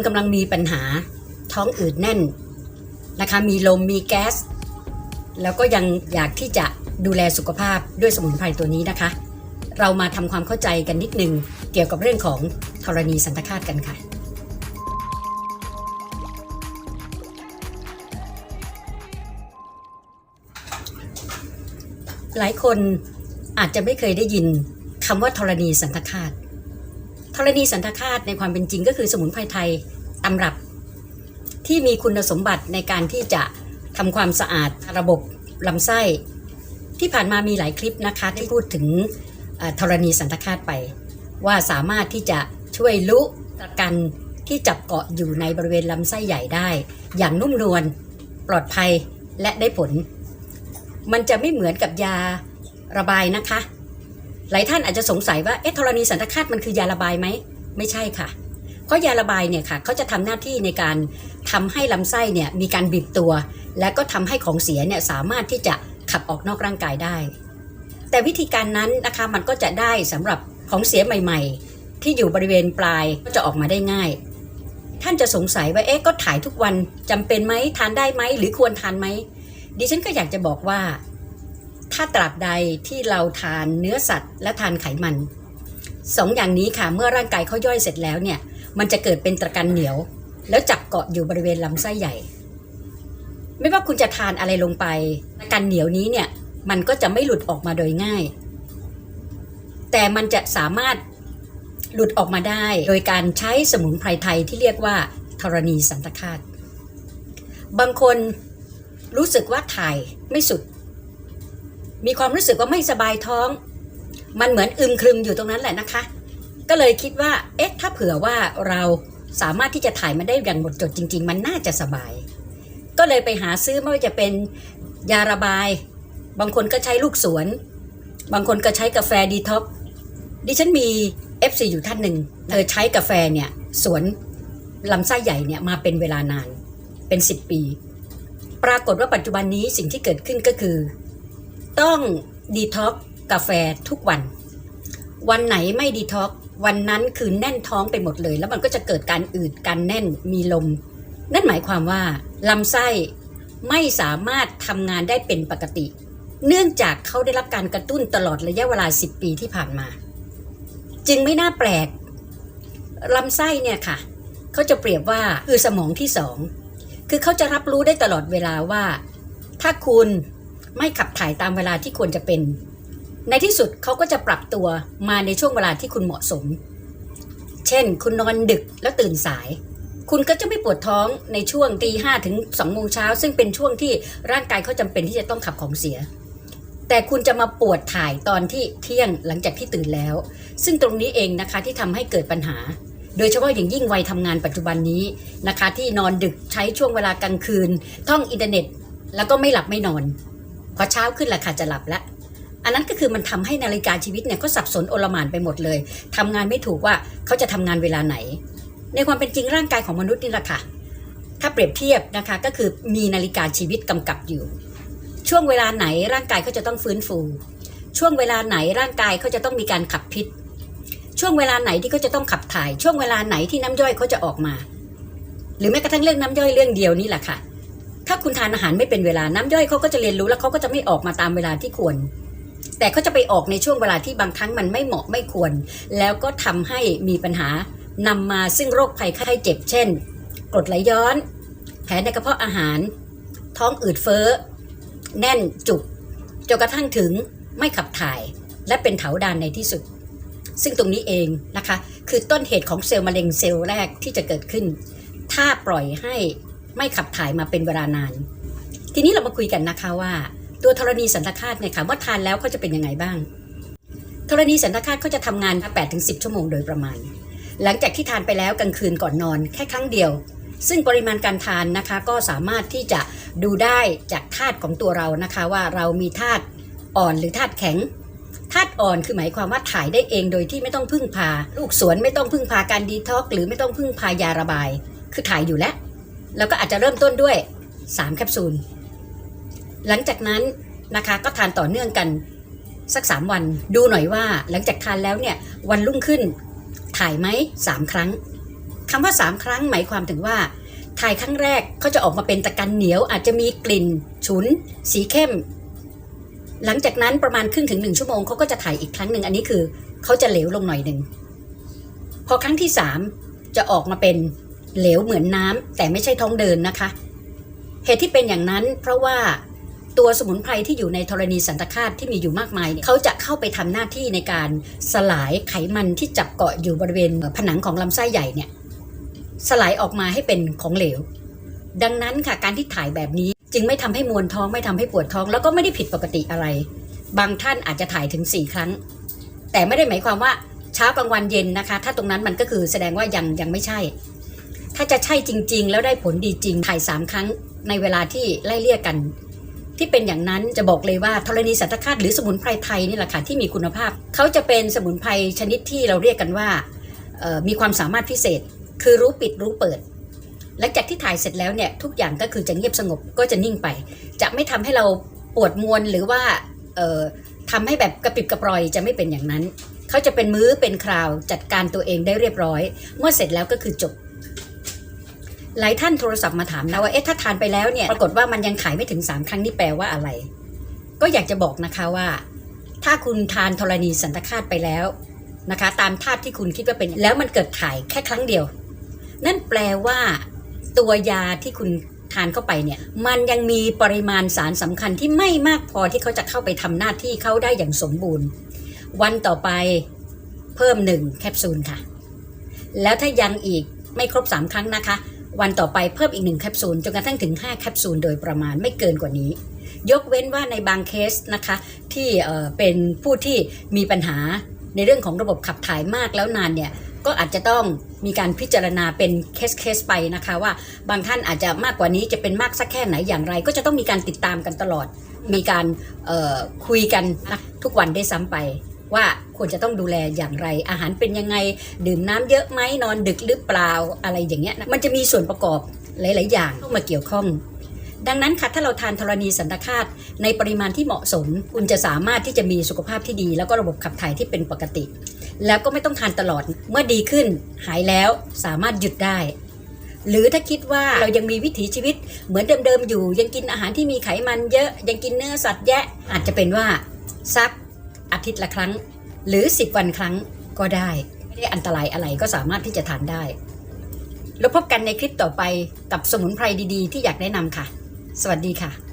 ณกำลังมีปัญหาท้องอืดแน่นนะคะ มีลมมีแก๊ส แล้วก็ยังอยากที่จะดูแลสุขภาพด้วยสมุนไพรตัวนี้นะคะ เรามาทำความเข้าใจกันนิดนึง เกี่ยวกับเรื่องของธรณีสันตคาตกันค่ะหลายคนอาจจะไม่เคยได้ยินคำว่าธรณีสันตคาตธรณีสันตคาตในความเป็นจริงก็คือสมุนไพรไทย ตำรับที่มีคุณสมบัติในการที่จะทำความสะอาดระบบลำไส้ ที่ผ่านมามีหลายคลิปนะคะที่พูดถึงธรณีสันตคาตไป ว่าสามารถที่จะช่วยลุตะกันที่จับเกาะอยู่ในบริเวณลำไส้ใหญ่ได้ อย่างนุ่มนวลปลอดภัยและได้ผล มันจะไม่เหมือนกับยาระบายนะคะ หลายท่านอาจจะสงสัยว่าเอ๊ะธรณีสันตคาตมันคือยาระบายไหม ไม่ใช่ค่ะ เพราะยาระบายเนี่ยค่ะเขาจะทำหน้าที่ในการทำให้ลำไส้เนี่ยมีการบีบตัว และก็ทำให้ของเสียเนี่ยสามารถที่จะขับออกนอกร่างกายได้ แต่วิธีการนั้นนะคะมันก็จะได้สำหรับของเสียใหม่ ๆ ที่อยู่บริเวณปลายก็จะออกมาได้ง่าย ท่านจะสงสัยว่าเอ๊ะก็ถ่ายทุกวันจำเป็นไหมทานได้ไหมหรือควรทานไหมดิฉันก็อยากจะบอกว่า ถ้าตราบใดที่เราทานเนื้อสัตว์ และทานไขมันสองอย่างนี้ค่ะเมื่อร่างกายเขาย่อยเสร็จแล้วเนี่ย มันจะเกิดเป็นตะกันเหนียว แล้วจับเกาะอยู่บริเวณลำไส้ใหญ่ ไม่ว่าคุณจะทานอะไรลงไปตะกันเหนียวนี้เนี่ย มันก็จะไม่หลุดออกมาโดยง่าย แต่มันจะสามารถหลุดออกมาได้ โดยการใช้สมุนไพรไทยที่เรียกว่าธรณีสันตคาตบางคนรู้สึกว่าถ่ายไม่สุด มีความรู้สึกว่าไม่สบายท้อง มันเหมือนอึมครึมอยู่ตรงนั้นแหละนะคะ ก็เลยคิดว่า เอ๊ะ ถ้าเผื่อว่าเราสามารถที่จะถ่ายมันได้อย่างหมดจดจริง ๆ มันน่าจะสบาย ก็เลยไปหาซื้อไม่ว่าจะเป็นยาระบาย บางคนก็ใช้ลูกสวน บางคนก็ใช้กาแฟดีท็อกซ์ดิฉันมี FC อยู่ท่านหนึ่งเธอใช้กาแฟเนี่ยสวนลำไส้ใหญ่เนี่ยมาเป็นเวลานานเป็น 10 ปี ปรากฏว่าปัจจุบันนี้สิ่งที่เกิดขึ้นก็คือ ต้องดีท็อกกาแฟทุกวัน วันไหนไม่ดีท็อก วันนั้นคือแน่นท้องไปหมดเลย แล้วมันก็จะเกิดการอืดการแน่นมีลม นั่นหมายความว่าลำไส้ไม่สามารถทำงานได้เป็นปกติ เนื่องจากเขาได้รับการกระตุ้นตลอดระยะเวลา 10 ปีที่ผ่านมา จึงไม่น่าแปลกลำไส้เนี่ยค่ะเขาจะเปรียบว่าคือสมองที่สองคือเขาจะรับรู้ได้ตลอดเวลาว่า ถ้าคุณไม่ขับถ่ายตามเวลาที่ควรจะเป็น ในที่สุดเขาก็จะปรับตัวมาในช่วงเวลาที่คุณเหมาะสม เช่น คุณนอนดึกแล้วตื่นสาย คุณก็จะไม่ปวดท้องในช่วงตีห้าถึงสองโมงเช้า ซึ่งเป็นช่วงที่ร่างกายเขาจำเป็นที่จะต้องขับของเสีย แต่คุณจะมาปวดถ่ายตอนที่เที่ยงหลังจากที่ตื่นแล้ว ซึ่งตรงนี้เองนะคะที่ทำให้เกิดปัญหา โดยเฉพาะอย่างยิ่งวัยทำงานปัจจุบันนี้นะคะ ที่นอนดึกใช้ช่วงเวลากลางคืน ท่องอินเทอร์เน็ต แล้วก็ไม่หลับไม่นอน พอเช้าขึ้นละค่ะจะหลับแล้ว อันนั้นก็คือมันทำให้นาฬิกาชีวิตเนี่ยก็สับสนโอลหม่านไปหมดเลยทำงานไม่ถูกว่าเขาจะทำงานเวลาไหน ในความเป็นจริงร่างกายของมนุษย์นี่แหละค่ะถ้าเปรียบเทียบนะคะก็คือมีนาฬิกาชีวิตกำกับอยู่ ช่วงเวลาไหนร่างกายเขาจะต้องฟื้นฟู ช่วงเวลาไหนร่างกายเขาจะต้องมีการขับพิษ ช่วงเวลาไหนที่เขาจะต้องขับถ่าย ช่วงเวลาไหนที่น้ำย่อยเขาจะออกมา หรือแม้กระทั่งเรื่องน้ำย่อยเรื่องเดียวนี่แหละค่ะถ้าคุณทานอาหารไม่เป็นเวลาน้ำย่อยเขาก็จะเรียนรู้แล้วเขาก็จะไม่ออกมาตามเวลาที่ควร แต่เขาจะไปออกในช่วงเวลาที่บางครั้งมันไม่เหมาะไม่ควร แล้วก็ทำให้มีปัญหานำมาซึ่งโรคภัยไข้เจ็บ เช่นกรดไหลย้อน แผลในกระเพาะอาหาร ท้องอืดเฟ้อ แน่นจุกจนกระทั่งถึงไม่ขับถ่าย และเป็นเถาดานในที่สุด ซึ่งตรงนี้เองนะคะ คือต้นเหตุของเซลล์มะเร็งเซลล์แรกที่จะเกิดขึ้น ถ้าปล่อยให้ไม่ขับถ่ายมาเป็นเวลานาน ทีนี้เรามาคุยกันนะคะว่า ตัวธรณีสันตคาตเนี่ยค่ะเมื่อทานแล้วเขาจะเป็นยังไงบ้าง ธรณีสันตคาตเขาจะทำงาน 8-10 ชั่วโมงโดยประมาณ หลังจากที่ทานไปแล้วกลางคืนก่อนนอน แค่ครั้งเดียว ซึ่งปริมาณการทานนะคะก็สามารถที่จะดูได้จากธาตุของตัวเรานะคะว่าเรามีธาตุอ่อนหรือธาตุแข็งธาตุอ่อนคือหมายความว่าถ่ายได้เองโดยที่ไม่ต้องพึ่งพา ลูกสวนไม่ต้องพึ่งพาการดีท็อกซ์หรือไม่ต้องพึ่งพายาระบาย คือถ่ายอยู่แล้ว แล้วก็อาจจะเริ่มต้นด้วย 3 แคปซูล หลังจากนั้นนะคะก็ทานต่อเนื่องกันสัก 3 วันดูหน่อยว่าหลังจากทานแล้วเนี่ยวันรุ่งขึ้นถ่ายไหมสามครั้งคำว่า 3 ครั้งหมายความถึงว่า ถ่ายครั้งแรกเขาจะออกมาเป็นตะกันเหนียวอาจจะมีกลิ่น ฉุน สีเข้ม หลังจากนั้นประมาณครึ่งถึงหนึ่งชั่วโมงเขาก็จะถ่ายอีกครั้งหนึ่งอันนี้คือเขาจะเหลวลงหน่อยหนึ่งพอครั้งที่สามจะออกมาเป็นเหลวเหมือนน้ำแต่ไม่ใช่ท้องเดินนะคะ เหตุที่เป็นอย่างนั้นเพราะว่า ตัวสมุนไพรที่อยู่ในธรณีสันตคาตที่มีอยู่มากมายเนี่ยเขาจะเข้าไปทำหน้าที่ในการสลายไขมันที่จับเกาะอยู่บริเวณผนังของลำไส้ใหญ่เนี่ยสลายออกมาให้เป็นของเหลว ดังนั้นค่ะการที่ถ่ายแบบนี้จึงไม่ทำให้มวนท้องไม่ทำให้ปวดท้อง แล้วก็ไม่ได้ผิดปกติอะไร บางท่านอาจจะถ่ายถึง 4 ครั้ง แต่ไม่ได้หมายความว่าเช้ากลางวันเย็นนะคะ ถ้าตรงนั้นมันก็คือแสดงว่ายังยังไม่ใช่ ถ้าจะใช่จริง ๆ แล้วได้ผลดีจริงถ่าย3ครั้งในเวลาที่ไล่เลี่ยกัน ที่เป็นอย่างนั้นจะบอกเลยว่าธรณีสัตคาตหรือสมุนไพรไทยนี่แหละค่ะที่มีคุณภาพ เขาจะเป็นสมุนไพรชนิดที่เราเรียกกันว่ามีความสามารถพิเศษ คือรู้ปิดรู้เปิดหลังจากที่ถ่ายเสร็จแล้วเนี่ยทุกอย่างก็คือจะเงียบสงบก็จะนิ่งไป จะไม่ทำให้เราปวดมวนหรือว่าเอ่อทำให้แบบกระปิบกระปรอยจะไม่เป็นอย่างนั้น เขาจะเป็นมื้อเป็นคราวจัดการตัวเองได้เรียบร้อย เมื่อเสร็จแล้วก็คือจบ หลายท่านโทรศัพท์มาถามนะว่าเอ๊ะถ้าทานไปแล้วเนี่ยปรากฏว่ามันยังขายไม่ถึง 3 ครั้งนี่แปลว่าอะไร ก็อยากจะบอกนะคะว่า ถ้าคุณทานธรณีสันตคาตไปแล้วนะคะ ตามธาตุที่คุณคิดว่าเป็น แล้วมันเกิดถ่ายแค่ครั้งเดียว นั่นแปลว่า ตัวยาที่คุณทานเข้าไปเนี่ย มันยังมีปริมาณสารสำคัญที่ไม่มากพอที่เขาจะเข้าไปทำหน้าที่เขาได้อย่างสมบูรณ์ วันต่อไปเพิ่มหนึ่งแคปซูลค่ะ แล้วถ้ายังอีกไม่ครบ 3 ครั้งนะคะ วันต่อไปเพิ่มอีกหนึ่งแคปซูลจนกระทั่งถึง 5 แคปซูลโดยประมาณไม่เกินกว่านี้ ยกเว้นว่าในบางเคสนะคะที่เป็นผู้ที่มีปัญหาในเรื่องของระบบขับถ่ายมากแล้วนานเนี่ยก็อาจจะต้องมีการพิจารณาเป็นเคสเคสไปนะคะว่าบางท่านอาจจะมากกว่านี้จะเป็นมากสักแค่ไหนอย่างไร ก็จะต้องมีการติดตามกันตลอด มีการคุยกันทุกวันได้ซ้ำไป ว่าควรจะต้องดูแลอย่างไร อาหารเป็นยังไง ดื่มน้ำเยอะไหมนอนดึกหรือเปล่าอะไรอย่างเงี้ยมันจะมีส่วนประกอบหลาย ๆ อย่างเข้ามาเกี่ยวข้อง ดังนั้นค่ะถ้าเราทานธรณีสันตคาตในปริมาณที่เหมาะสม คุณจะสามารถที่จะมีสุขภาพที่ดี แล้วก็ระบบขับถ่ายที่เป็นปกติ แล้วก็ไม่ต้องทานตลอดเมื่อดีขึ้นหายแล้วสามารถหยุดได้หรือถ้าคิดว่าเรายังมีวิถีชีวิตเหมือนเดิมๆอยู่ ยังกินอาหารที่มีไขมันเยอะยังกินเนื้อสัตว์แยะ อาจจะเป็นว่าสัก อาทิตย์ละครั้ง หรือ 10 วันครั้งก็ได้ ไม่ได้อันตรายอะไรก็สามารถที่จะทานได้ แล้วพบกันในคลิปต่อไปกับสมุนไพรดีๆ ที่อยากแนะนำค่ะ สวัสดีค่ะ